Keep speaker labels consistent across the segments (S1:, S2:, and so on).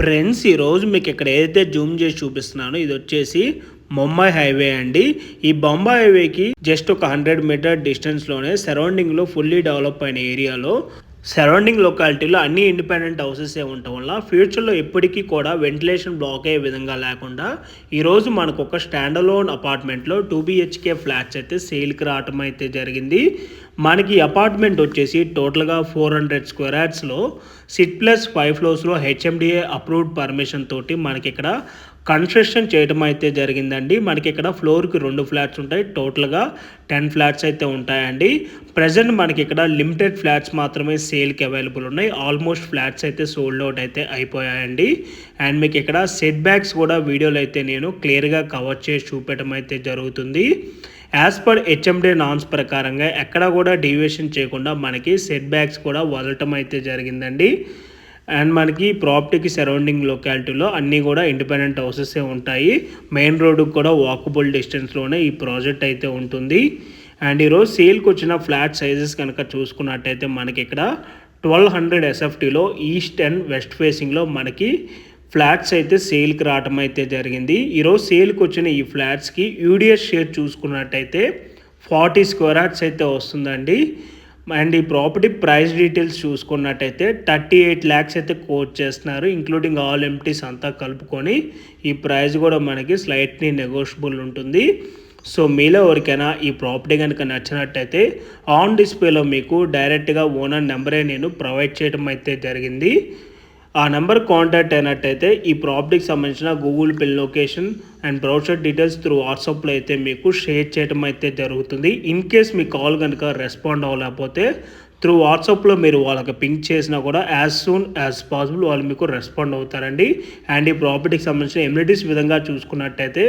S1: Friends ఈరోజు మీకు ఇక్కడ ఏదైతే జూమ్ చేసి చూపిస్తున్నానో ఇది వచ్చేసి ముంబై హైవే అండి. ఈ బొంబాయి హైవేకి జస్ట్ ఒక హండ్రెడ్ మీటర్ డిస్టెన్స్లోనే సరౌండింగ్లో ఫుల్లీ డెవలప్ అయిన ఏరియాలో సరౌండింగ్ లొకాలిటీలో అన్ని ఇండిపెండెంట్ హౌసెస్ ఏ ఉండటం వల్ల ఫ్యూచర్లో ఎప్పటికీ కూడా వెంటిలేషన్ బ్లాక్ అయ్యే విధంగా లేకుండా ఈరోజు మనకు ఒక స్టాండలోన్ అపార్ట్మెంట్లో టూ బిహెచ్కే ఫ్లాట్స్ అయితే సేల్కి రావటం అయితే జరిగింది. మనకి అపార్ట్మెంట్ వచ్చేసి టోటల్గా ఫోర్ హండ్రెడ్ స్క్వేర్ యార్డ్స్లో సిట్ ప్లస్ ఫైవ్ ఫ్లోర్స్లో హెచ్ఎండిఏ అప్రూవ్డ్ పర్మిషన్ తోటి మనకి ఇక్కడ కన్స్ట్రక్షన్ చేయడం అయితే జరిగిందండి. మనకి ఇక్కడ ఫ్లోర్కి రెండు ఫ్లాట్స్ ఉంటాయి. టోటల్గా టెన్ ఫ్లాట్స్ అయితే ఉంటాయండి. ప్రజెంట్ మనకి ఇక్కడ లిమిటెడ్ ఫ్లాట్స్ మాత్రమే సేల్కి అవైలబుల్ ఉన్నాయి. ఆల్మోస్ట్ ఫ్లాట్స్ అయితే సోల్డ్ అవుట్ అయితే అయిపోయాయండి. అండ్ మీకు ఇక్కడ సెట్ బ్యాక్స్ కూడా వీడియోలో అయితే నేను క్లియర్గా కవర్ చేసి చూపెట్టడం అయితే జరుగుతుంది. యాజ్ పర్ హెచ్ఎండే నామ్స్ ప్రకారంగా ఎక్కడ కూడా డీవియేషన్ చేయకుండా మనకి సెట్ బ్యాక్స్ కూడా వదలటం అయితే జరిగిందండి. అండ్ మనకి ప్రాపర్టీకి సరౌండింగ్ లొకాలిటీలో అన్నీ కూడా ఇండిపెండెంట్ హౌసెస్ ఉంటాయి. మెయిన్ రోడ్డుకు కూడా వాకబుల్ డిస్టెన్స్లోనే ఈ ప్రాజెక్ట్ అయితే ఉంటుంది. అండ్ ఈరోజు సేల్కి వచ్చిన ఫ్లాట్ సైజెస్ కనుక చూసుకున్నట్టయితే మనకి ఇక్కడ ట్వెల్వ్ హండ్రెడ్ ఎస్ఎఫ్టీలో ఈస్ట్ అండ్ వెస్ట్ ఫేసింగ్లో మనకి ఫ్లాట్స్ అయితే సేల్కి రావటం అయితే జరిగింది. ఈరోజు సేల్కి వచ్చిన ఈ ఫ్లాట్స్కి యూడిఎస్ షేర్ చూసుకున్నట్టయితే ఫార్టీ స్క్వేర్ యార్డ్స్ అయితే వస్తుందండి. అండ్ ఈ ప్రాపర్టీ ప్రైస్ డీటెయిల్స్ చూసుకున్నట్టయితే థర్టీ ఎయిట్ ల్యాక్స్ అయితే కోట్ చేస్తున్నారు. ఇంక్లూడింగ్ ఆల్ ఎంటీస్ అంతా కలుపుకొని ఈ ప్రైస్ కూడా మనకి స్లైట్లీ నెగోషియబుల్ ఉంటుంది. సో మీలో ఎవరికైనా ఈ ప్రాపర్టీ కనుక నచ్చినట్టయితే ఆన్ డిస్ప్లేలో మీకు డైరెక్ట్గా ఓనర్ నెంబరే నేను ప్రొవైడ్ చేయడం అయితే జరిగింది. ఆ నెంబర్ కాంటాక్ట్ అయినట్టయితే ఈ ప్రాపర్టీకి సంబంధించిన Google Pay location and brochure details through వాట్సాప్లో అయితే మీకు షేర్ చేయడం అయితే జరుగుతుంది. ఇన్ కేస్ మీ కాల్ కనుక రెస్పాండ్ అవ్వలేకపోతే త్రూ వాట్సాప్లో మీరు వాళ్ళకి పింక్ చేసినా కూడా యాజ్ సూన్ యాజ్ పాసిబుల్ వాళ్ళు మీకు రెస్పాండ్ అవుతారండి. అండ్ ఈ ప్రాపర్టీకి సంబంధించిన ఎమ్యూనిటీస్ విధంగా చూసుకున్నట్టయితే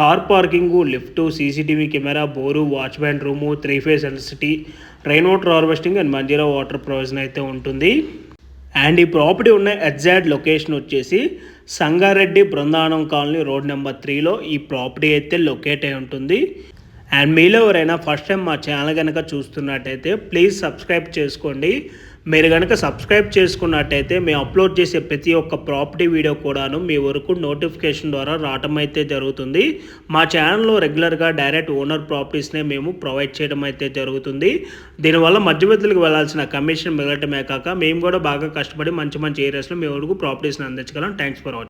S1: car parking lift CCTV camera bore watchman room three phase electricity rain water harvesting and Manjira water provision అయితే ఉంటుంది. అండ్ ఈ ప్రాపర్టీ ఉన్న ఎగ్జాక్ట్ లొకేషన్ వచ్చేసి Sangareddy Brindavanam colony road number త్రీలో ఈ ప్రాపర్టీ అయితే లొకేట్ అయి ఉంటుంది. అండ్ మీలో ఎవరైనా ఫస్ట్ టైం మా ఛానల్ కనుక చూస్తున్నట్టయితే ప్లీజ్ సబ్స్క్రైబ్ చేసుకోండి. మీరు కనుక సబ్స్క్రైబ్ చేసుకున్నట్టయితే మేము అప్లోడ్ చేసే ప్రతి ఒక్క ప్రాపర్టీ వీడియో కూడాను మీ వరకు నోటిఫికేషన్ ద్వారా రావటం అయితే జరుగుతుంది. మా ఛానల్లో రెగ్యులర్గా డైరెక్ట్ ఓనర్ ప్రాపర్టీస్నే మేము ప్రొవైడ్ చేయడం అయితే జరుగుతుంది. దీనివల్ల మధ్యవర్తులకు వెళ్ళాల్సిన కమిషన్ మిగలటమే కాక మేము కూడా బాగా కష్టపడి మంచి మంచి ఏరియాస్లో మీ వరకు ప్రాపర్టీస్ని అందించగలం. Thanks for watching